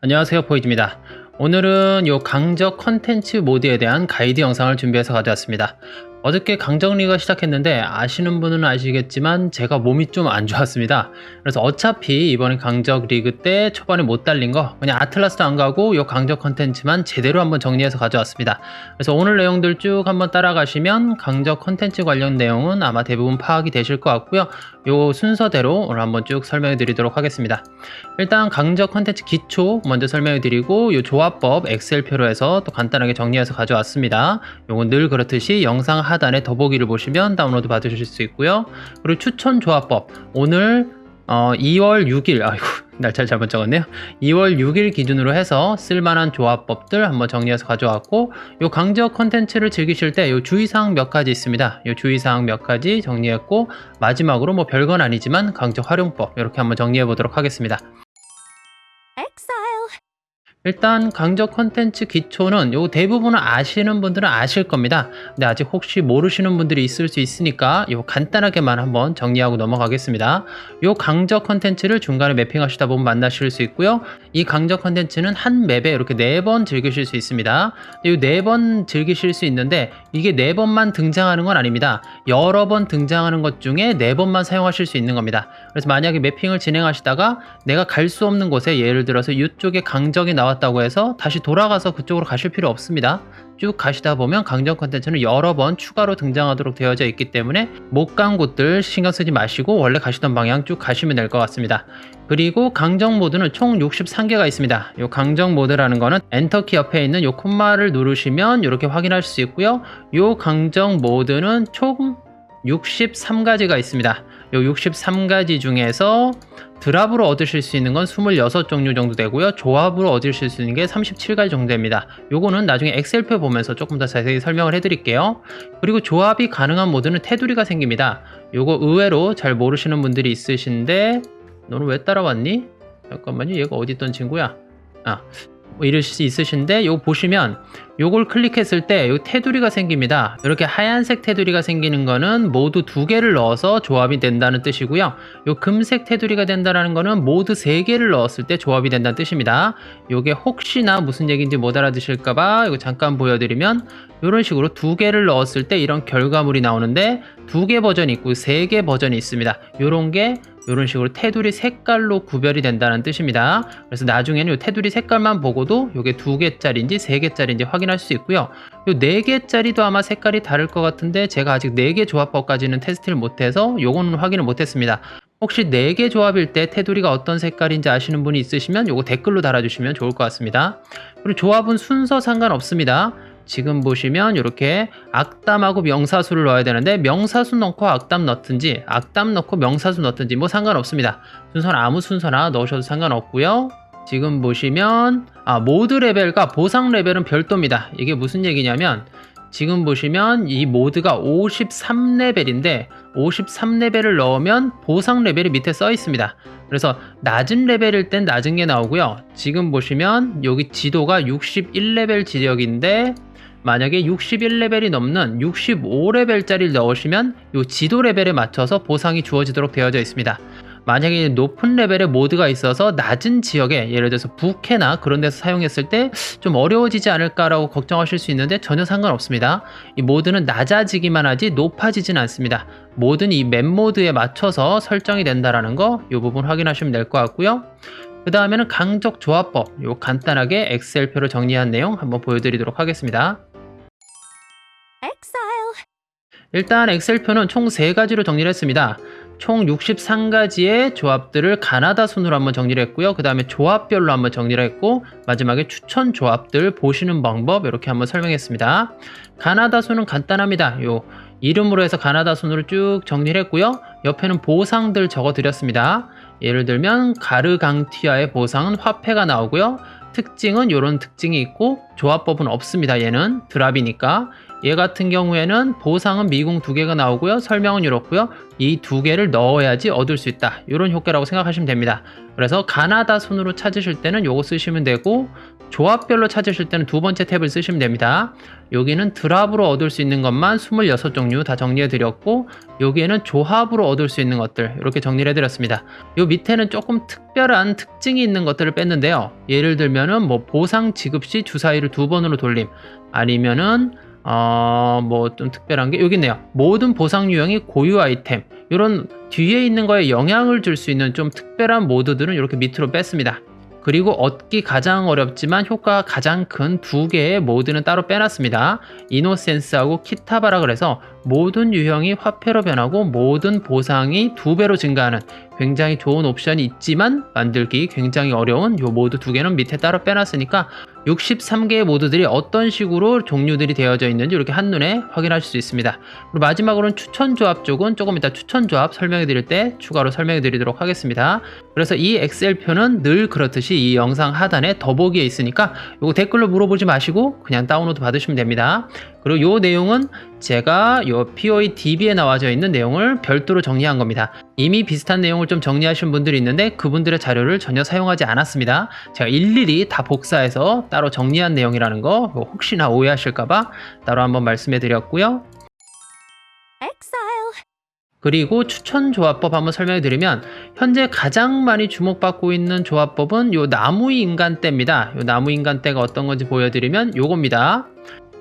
안녕하세요 포이즈입니다. 오늘은 요 강적 컨텐츠 모드에 대한 가이드 영상을 준비해서 가져왔습니다. 어저께 강적 리그가 시작했는데 아시는 분은 아시겠지만 제가 몸이 좀 안 좋았습니다. 그래서 어차피 이번에 강적 리그 때 초반에 못 달린 거 그냥 아틀라스도 안 가고 요 강적 컨텐츠만 제대로 한번 정리해서 가져왔습니다. 그래서 오늘 내용들 쭉 한번 따라가시면 강적 컨텐츠 관련 내용은 아마 대부분 파악이 되실 것 같고요 요 순서대로 오늘 한번 쭉 설명해 드리도록 하겠습니다 일단 강적 컨텐츠 기초 먼저 설명해 드리고 요 조합법 엑셀표로 해서 또 간단하게 정리해서 가져왔습니다. 요건 늘 그렇듯이 영상 하단에 더보기를 보시면 다운로드 받으실 수 있고요. 그리고 추천 조합법 오늘 어, 2월 6일 아이고 날짜를 잘못 적었네요. 2월 6일 기준으로 해서 쓸만한 조합법들 한번 정리해서 가져왔고 요 강적 컨텐츠를 즐기실 때 요 주의사항 몇 가지 있습니다. 요 주의사항 몇 가지 정리했고 마지막으로 뭐 별건 아니지만 강적 활용법 이렇게 한번 정리해 보도록 하겠습니다. Exile. 일단 강적 컨텐츠 기초는 요 대부분은 아시는 분들은 아실 겁니다. 근데 아직 혹시 모르시는 분들이 있을 수 있으니까 요 간단하게만 한번 정리하고 넘어가겠습니다. 요 강적 컨텐츠를 중간에 매핑하시다 보면 만나실 수 있고요. 이 강적 컨텐츠는 한 맵에 이렇게 네 번 즐기실 수 있습니다. 이네번 즐기실 수 있는데 이게 네 번만 등장하는 건 아닙니다. 여러 번 등장하는 것 중에 네 번만 사용하실 수 있는 겁니다. 그래서 만약에 매핑을 진행하시다가 내가 갈 수 없는 곳에 예를 들어서 이쪽에 강적이 나 왔다고 해서 다시 돌아가서 그쪽으로 가실 필요 없습니다. 쭉 가시다 보면 강적 컨텐츠는 여러 번 추가로 등장하도록 되어져 있기 때문에 못 간 곳들 신경 쓰지 마시고 원래 가시던 방향 쭉 가시면 될 것 같습니다. 그리고 강정 모드는 총 63개가 있습니다. 이 강정 모드라는 거는 엔터키 옆에 있는 이 콤마를 누르시면 이렇게 확인할 수 있고요. 이 강정 모드는 총 63가지가 있습니다. 이 63가지 중에서 드랍으로 얻으실 수 있는 건 26종류 정도 되고요. 조합으로 얻으실 수 있는 게 37가지 정도 됩니다. 요거는 나중에 엑셀표 보면서 조금 더 자세히 설명을 해드릴게요. 그리고 조합이 가능한 모드는 테두리가 생깁니다. 요거 의외로 잘 모르시는 분들이 있으신데 너는 왜 따라왔니? 잠깐만요. 얘가 어디 있던 친구야? 아, 뭐 이럴 수 있으신데 요 보시면 요걸 클릭했을 때 요 테두리가 생깁니다. 이렇게 하얀색 테두리가 생기는 거는 모두 두 개를 넣어서 조합이 된다는 뜻이고요. 요 금색 테두리가 된다는 거는 모두 세 개를 넣었을 때 조합이 된다는 뜻입니다. 요게 혹시나 무슨 얘기인지 못 알아두실까봐 이거 잠깐 보여드리면 이런 식으로 두 개를 넣었을 때 이런 결과물이 나오는데 두 개 버전이 있고 세 개 버전이 있습니다. 요런 게 이런 식으로 테두리 색깔로 구별이 된다는 뜻입니다. 그래서 나중에는 이 테두리 색깔만 보고도 이게 두 개짜리인지 세 개짜리인지 확인할 수 있고요. 이 네 개짜리도 아마 색깔이 다를 것 같은데 제가 아직 네 개 조합법까지는 테스트를 못해서 요거는 확인을 못했습니다. 혹시 네 개 조합일 때 테두리가 어떤 색깔인지 아시는 분이 있으시면 요거 댓글로 달아주시면 좋을 것 같습니다. 그리고 조합은 순서 상관없습니다. 지금 보시면 이렇게 악담하고 명사수를 넣어야 되는데 명사수 넣고 악담 넣든지 악담 넣고 명사수 넣든지 뭐 상관없습니다. 순서는 아무 순서나 넣으셔도 상관없고요. 지금 보시면 아 모드 레벨과 보상 레벨은 별도입니다. 이게 무슨 얘기냐면 지금 보시면 이 모드가 53레벨인데 53레벨을 넣으면 보상 레벨이 밑에 써 있습니다. 그래서 낮은 레벨일 땐 낮은 게 나오고요. 지금 보시면 여기 지도가 61레벨 지역인데 만약에 61레벨이 넘는 65레벨짜리를 넣으시면 이 지도 레벨에 맞춰서 보상이 주어지도록 되어져 있습니다. 만약에 높은 레벨의 모드가 있어서 낮은 지역에 예를 들어서 부캐나 그런 데서 사용했을 때 좀 어려워지지 않을까라고 걱정하실 수 있는데 전혀 상관없습니다. 이 모드는 낮아지기만 하지 높아지진 않습니다. 모든 이 맵 모드에 맞춰서 설정이 된다라는 거 이 부분 확인하시면 될 것 같고요. 그 다음에는 강적 조합법 요 간단하게 엑셀표로 정리한 내용 한번 보여드리도록 하겠습니다. 일단 엑셀표는 총 3가지로 정리를 했습니다. 총 63가지의 조합들을 가나다 순으로 한번 정리를 했고요. 그 다음에 조합별로 한번 정리를 했고 마지막에 추천 조합들 보시는 방법 이렇게 한번 설명했습니다. 가나다 순은 간단합니다. 요 이름으로 해서 가나다 순으로 쭉 정리를 했고요. 옆에는 보상들 적어 드렸습니다. 예를 들면 가르강티아의 보상은 화폐가 나오고요. 특징은 이런 특징이 있고 조합법은 없습니다. 얘는 드랍이니까 얘 같은 경우에는 보상은 미궁 두 개가 나오고요. 설명은 이렇고요. 이 두 개를 넣어야지 얻을 수 있다. 이런 효과라고 생각하시면 됩니다. 그래서 가나다 순으로 찾으실 때는 요거 쓰시면 되고 조합별로 찾으실 때는 두 번째 탭을 쓰시면 됩니다. 여기는 드랍으로 얻을 수 있는 것만 26종류 다 정리해 드렸고 여기에는 조합으로 얻을 수 있는 것들 이렇게 정리를 해 드렸습니다. 요 밑에는 조금 특별한 특징이 있는 것들을 뺐는데요. 예를 들면은 뭐 보상 지급 시 주사위를 두 번으로 돌림 아니면은 어, 뭐 좀 특별한 게 여기 있네요. 모든 보상 유형이 고유 아이템. 이런 뒤에 있는 거에 영향을 줄 수 있는 좀 특별한 모드들은 이렇게 밑으로 뺐습니다. 그리고 얻기 가장 어렵지만 효과가 가장 큰 두 개의 모드는 따로 빼놨습니다. 이노센스하고 키타바라 그래서 모든 유형이 화폐로 변하고 모든 보상이 두 배로 증가하는 굉장히 좋은 옵션이 있지만 만들기 굉장히 어려운 요 모드 두 개는 밑에 따로 빼놨으니까 63개의 모드들이 어떤 식으로 종류들이 되어져 있는지 이렇게 한눈에 확인하실 수 있습니다. 그리고 마지막으로는 추천 조합 쪽은 조금 이따 추천 조합 설명해 드릴 때 추가로 설명해 드리도록 하겠습니다. 그래서 이 엑셀 표는 늘 그렇듯이 이 영상 하단에 더보기에 있으니까 이거 댓글로 물어보지 마시고 그냥 다운로드 받으시면 됩니다. 그리고 요 내용은 제가 요 POE DB에 나와져 있는 내용을 별도로 정리한 겁니다. 이미 비슷한 내용을 좀 정리하신 분들이 있는데 그분들의 자료를 전혀 사용하지 않았습니다. 제가 일일이 다 복사해서 따로 정리한 내용이라는 거 혹시나 오해하실까봐 따로 한번 말씀해 드렸고요. 그리고 추천 조합법 한번 설명해 드리면 현재 가장 많이 주목받고 있는 조합법은 요 나무 인간대입니다. 요 나무 인간대가 어떤 건지 보여드리면 요겁니다.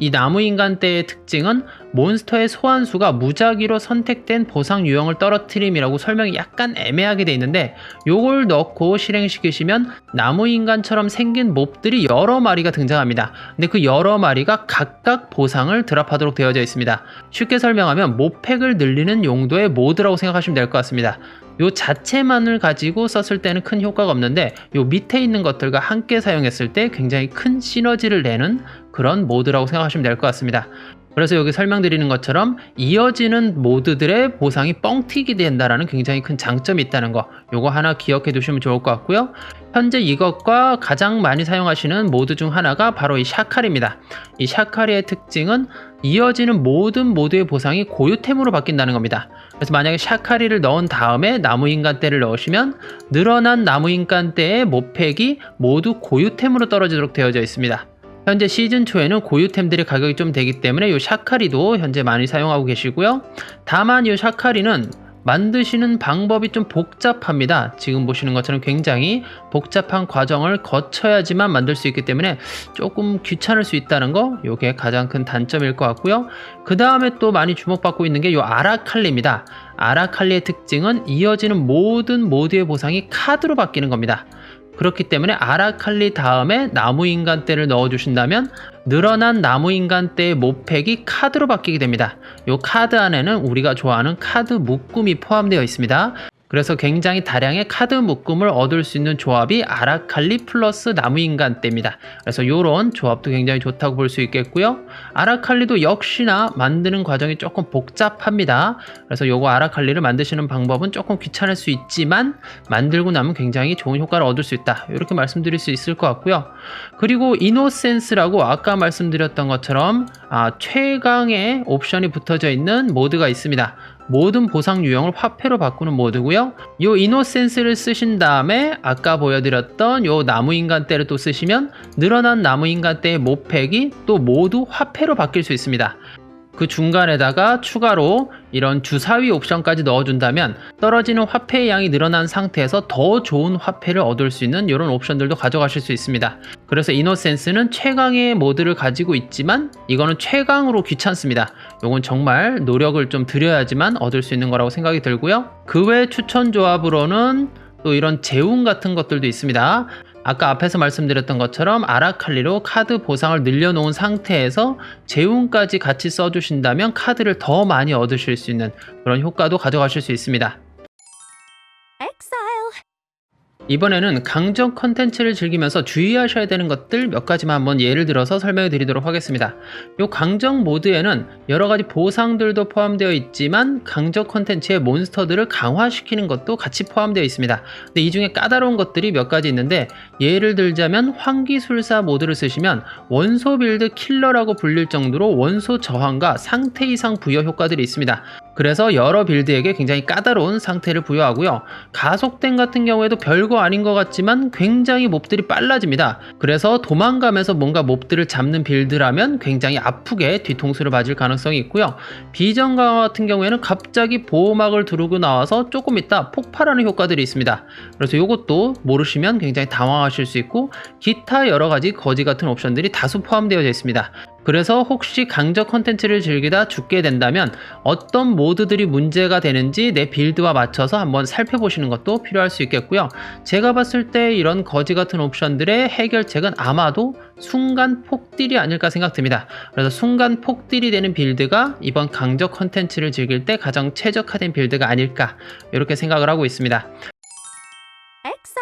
이 나무 인간대의 특징은 몬스터의 소환수가 무작위로 선택된 보상 유형을 떨어뜨림이라고 설명이 약간 애매하게 돼 있는데 요걸 넣고 실행시키시면 나무 인간처럼 생긴 몹들이 여러 마리가 등장합니다. 근데 그 여러 마리가 각각 보상을 드랍하도록 되어져 있습니다. 쉽게 설명하면 모팩을 늘리는 용도의 모드라고 생각하시면 될 것 같습니다. 요 자체만을 가지고 썼을 때는 큰 효과가 없는데 요 밑에 있는 것들과 함께 사용했을 때 굉장히 큰 시너지를 내는 그런 모드라고 생각하시면 될 것 같습니다. 그래서 여기 설명드리는 것처럼 이어지는 모드들의 보상이 뻥튀기 된다라는 굉장히 큰 장점이 있다는 거 요거 하나 기억해 두시면 좋을 것 같고요. 현재 이것과 가장 많이 사용하시는 모드 중 하나가 바로 이 샤칼입니다. 이 샤칼의 특징은 이어지는 모든 모드의 보상이 고유템으로 바뀐다는 겁니다. 그래서 만약에 샤카리를 넣은 다음에 나무인간대를 넣으시면 늘어난 나무인간대의 모팩이 모두 고유템으로 떨어지도록 되어져 있습니다. 현재 시즌 초에는 고유템들의 가격이 좀 되기 때문에 이 샤카리도 현재 많이 사용하고 계시고요. 다만 이 샤카리는 만드시는 방법이 좀 복잡합니다. 지금 보시는 것처럼 굉장히 복잡한 과정을 거쳐야지만 만들 수 있기 때문에 조금 귀찮을 수 있다는 거, 이게 가장 큰 단점일 것 같고요. 그 다음에 또 많이 주목받고 있는 게 이 아라칼리입니다. 아라칼리의 특징은 이어지는 모든 모드의 보상이 카드로 바뀌는 겁니다. 그렇기 때문에 아라칼리 다음에 나무인간대를 넣어주신다면 늘어난 나무인간대의 모팩이 카드로 바뀌게 됩니다. 이 카드 안에는 우리가 좋아하는 카드 묶음이 포함되어 있습니다. 그래서 굉장히 다량의 카드 묶음을 얻을 수 있는 조합이 아라칼리 플러스 나무인간대입니다. 그래서 이런 조합도 굉장히 좋다고 볼 수 있겠고요. 아라칼리도 역시나 만드는 과정이 조금 복잡합니다. 그래서 요거 아라칼리를 만드시는 방법은 조금 귀찮을 수 있지만 만들고 나면 굉장히 좋은 효과를 얻을 수 있다. 이렇게 말씀드릴 수 있을 것 같고요. 그리고 이노센스라고 아까 말씀드렸던 것처럼 아, 최강의 옵션이 붙어져 있는 모드가 있습니다. 모든 보상 유형을 화폐로 바꾸는 모드고요. 요 이노센스를 쓰신 다음에 아까 보여드렸던 요 나무인간대를 또 쓰시면 늘어난 나무인간대의 모팩이 또 모두 화폐로 바뀔 수 있습니다. 그 중간에다가 추가로 이런 주사위 옵션까지 넣어준다면 떨어지는 화폐의 양이 늘어난 상태에서 더 좋은 화폐를 얻을 수 있는 이런 옵션들도 가져가실 수 있습니다. 그래서 이노센스는 최강의 모드를 가지고 있지만 이거는 최강으로 귀찮습니다. 이건 정말 노력을 좀 들여야지만 얻을 수 있는 거라고 생각이 들고요. 그 외 추천 조합으로는 또 이런 재운 같은 것들도 있습니다. 아까 앞에서 말씀드렸던 것처럼 아라칼리로 카드 보상을 늘려놓은 상태에서 재운까지 같이 써주신다면 카드를 더 많이 얻으실 수 있는 그런 효과도 가져가실 수 있습니다. 이번에는 강적 컨텐츠를 즐기면서 주의하셔야 되는 것들 몇 가지만 한번 예를 들어서 설명해 드리도록 하겠습니다. 이 강적 모드에는 여러 가지 보상들도 포함되어 있지만 강적 컨텐츠의 몬스터들을 강화시키는 것도 같이 포함되어 있습니다. 근데 이 중에 까다로운 것들이 몇 가지 있는데 예를 들자면 환기술사 모드를 쓰시면 원소 빌드 킬러라고 불릴 정도로 원소 저항과 상태 이상 부여 효과들이 있습니다. 그래서 여러 빌드에게 굉장히 까다로운 상태를 부여하고요. 가속된 같은 경우에도 별거 아닌 것 같지만 굉장히 몹들이 빨라집니다. 그래서 도망가면서 뭔가 몹들을 잡는 빌드라면 굉장히 아프게 뒤통수를 맞을 가능성이 있고요. 비전 강화 같은 경우에는 갑자기 보호막을 두르고 나와서 조금 있다 폭발하는 효과들이 있습니다. 그래서 이것도 모르시면 굉장히 당황하실 수 있고 기타 여러 가지 거지 같은 옵션들이 다수 포함되어 있습니다. 그래서 혹시 강적 컨텐츠를 즐기다 죽게 된다면 어떤 모드들이 문제가 되는지 내 빌드와 맞춰서 한번 살펴보시는 것도 필요할 수 있겠고요. 제가 봤을 때 이런 거지 같은 옵션들의 해결책은 아마도 순간 폭딜이 아닐까 생각됩니다. 그래서 순간 폭딜이 되는 빌드가 이번 강적 컨텐츠를 즐길 때 가장 최적화된 빌드가 아닐까 이렇게 생각을 하고 있습니다. Exile.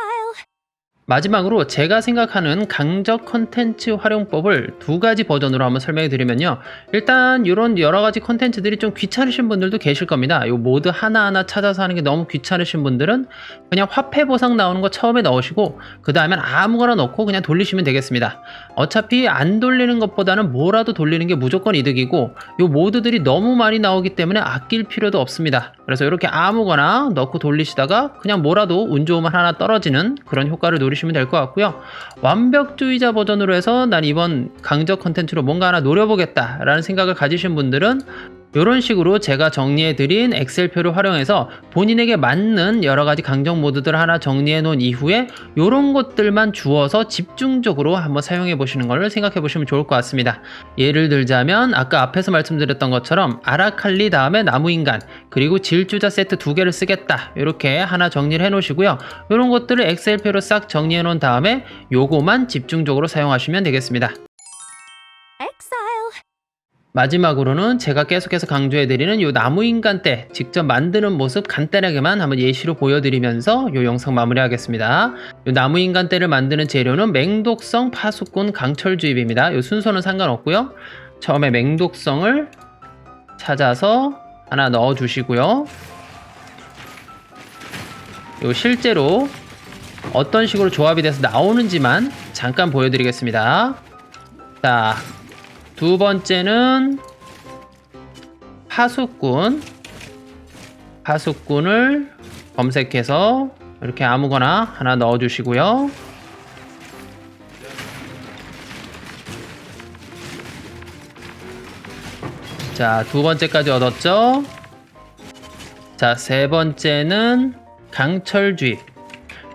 마지막으로 제가 생각하는 강적 컨텐츠 활용법을 두 가지 버전으로 한번 설명해 드리면요. 일단 이런 여러 가지 컨텐츠들이 좀 귀찮으신 분들도 계실 겁니다. 이 모드 하나하나 찾아서 하는 게 너무 귀찮으신 분들은 그냥 화폐 보상 나오는 거 처음에 넣으시고 그 다음엔 아무거나 넣고 그냥 돌리시면 되겠습니다. 어차피 안 돌리는 것보다는 뭐라도 돌리는 게 무조건 이득이고 이 모드들이 너무 많이 나오기 때문에 아낄 필요도 없습니다. 그래서 이렇게 아무거나 넣고 돌리시다가 그냥 뭐라도 운 좋으면 하나 떨어지는 그런 효과를 노리시 면 될 것 같고요. 완벽주의자 버전으로 해서 난 이번 강적 컨텐츠로 뭔가 하나 노려보겠다라는 생각을 가지신 분들은 이런 식으로 제가 정리해드린 엑셀표를 활용해서 본인에게 맞는 여러 가지 강정 모드들을 하나 정리해 놓은 이후에 이런 것들만 주어서 집중적으로 한번 사용해 보시는 걸 생각해 보시면 좋을 것 같습니다. 예를 들자면 아까 앞에서 말씀드렸던 것처럼 아라칼리 다음에 나무인간 그리고 질주자 세트 두 개를 쓰겠다 이렇게 하나 정리를 해 놓으시고요. 이런 것들을 엑셀표로 싹 정리해 놓은 다음에 요거만 집중적으로 사용하시면 되겠습니다. 마지막으로는 제가 계속해서 강조해드리는 요 나무인간 때 직접 만드는 모습 간단하게만 한번 예시로 보여드리면서 요 영상 마무리하겠습니다. 요 나무인간 때를 만드는 재료는 맹독성 파수꾼 강철주입입니다. 요 순서는 상관없고요. 처음에 맹독성을 찾아서 하나 넣어주시고요. 요 실제로 어떤 식으로 조합이 돼서 나오는지만 잠깐 보여드리겠습니다. 자, 두 번째는 파수꾼. 파수꾼을 검색해서 이렇게 아무거나 하나 넣어주시고요. 자, 두 번째까지 얻었죠? 자, 세 번째는 강철주입.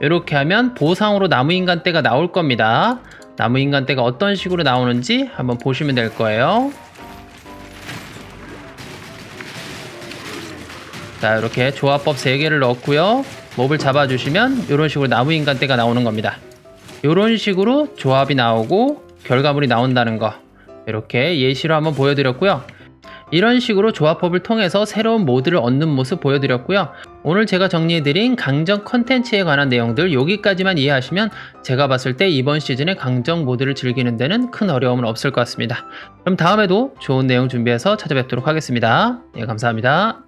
이렇게 하면 보상으로 나무인간 떼가 나올 겁니다. 나무 인간 떼가 어떤 식으로 나오는지 한번 보시면 될 거예요. 자, 이렇게 조합법 3개를 넣고요. 몹을 잡아주시면 이런 식으로 나무 인간 떼가 나오는 겁니다. 이런 식으로 조합이 나오고 결과물이 나온다는 거 이렇게 예시로 한번 보여드렸고요. 이런 식으로 조합법을 통해서 새로운 모드를 얻는 모습 보여드렸고요. 오늘 제가 정리해드린 강정 컨텐츠에 관한 내용들 여기까지만 이해하시면 제가 봤을 때 이번 시즌에 강정 모드를 즐기는 데는 큰 어려움은 없을 것 같습니다. 그럼 다음에도 좋은 내용 준비해서 찾아뵙도록 하겠습니다. 예, 감사합니다.